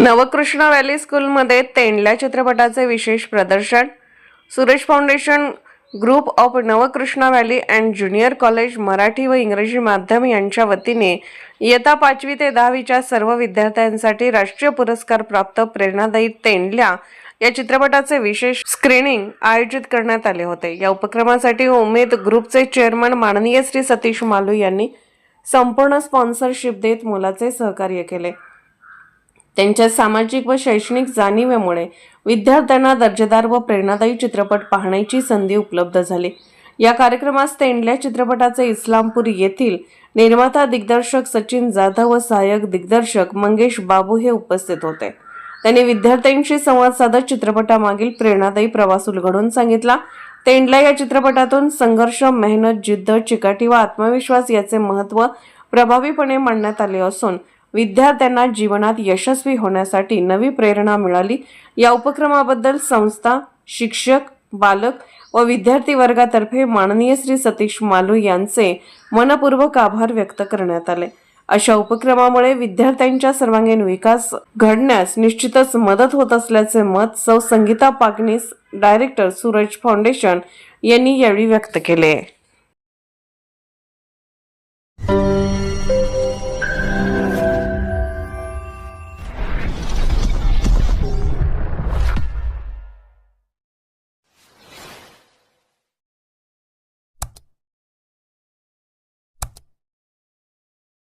Navkrishna valley स्कूलमध्ये तेंडल्या चित्रपटाचे विशेष प्रदर्शन. Suresh foundation group of Navkrishna valley and junior college Marathi व इंग्रजी माध्यम यांच्या वतीने इयत्ता पाचवी ते दहावीच्या सर्व विद्यार्थ्यांसाठी राष्ट्रीय पुरस्कार प्राप्त प्रेरणादायी तेंडल्या या चित्रपटाचे विशेष स्क्रीनिंग आयोजित करण्यात आले होते. या उपक्रमासाठी उमेद ग्रुपचे चेअरमन माननीय श्री सतीश मालू यांनी संपूर्ण स्पॉन्सरशिप देत मोलाचे सहकार्य केले. त्यांच्या सामाजिक व शैक्षणिक जाणीवेमुळे विद्यार्थ्यांना दर्जेदार व प्रेरणादायी चित्रपट पाहण्याची संधी उपलब्ध झाली. या कार्यक्रमास तेंडल्या चित्रपटाचे इस्लामपूर येथील निर्माता दिग्दर्शक सचिन जाधव व सहाय्यक दिग्दर्शक मंगेश बाबू हे उपस्थित होते. त्यांनी विद्यार्थ्यांशी संवाद साधत चित्रपटामागील प्रेरणादायी प्रवास उलगडून सांगितला. तेंडल्या या चित्रपटातून संघर्ष मेहनत जिद्द चिकाटी व आत्मविश्वास याचे महत्त्व प्रभावीपणे मांडण्यात आले असून विद्यार्थ्यांना जीवनात यशस्वी होण्यासाठी नवी प्रेरणा मिळाली. या उपक्रमाबद्दल संस्था शिक्षक बालक व विद्यार्थी वर्गातर्फे माननीय श्री सतीश मालू यांचे मनपूर्वक आभार व्यक्त करण्यात आले. अशा उपक्रमामुळे विद्यार्थ्यांच्या सर्वांगीण विकास घडण्यास निश्चितच मदत होत असल्याचे मत सौ संगीता पागनीस डायरेक्टर सूरज फाउंडेशन यांनी यावेळी व्यक्त केले.